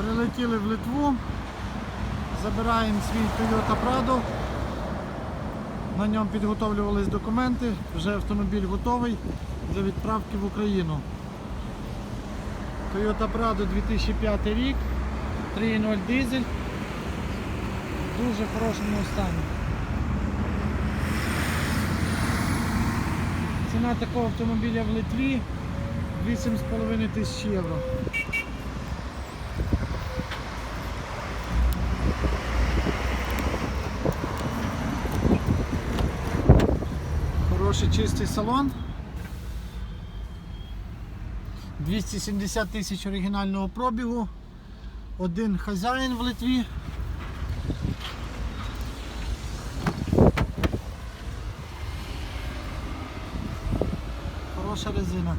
Прилетіли в Литву, забираємо свій Toyota Prado. На ньому підготовлювались документи, вже автомобіль готовий для відправки в Україну. Toyota Prado 2005 рік, 3.0 дизель, дуже хорошому стані. Ціна такого автомобіля в Литві 8,5 тисяч євро. Хороший чистий салон. 270 тисяч оригінального пробігу. Один хазяїн в Литві. Хороша резина.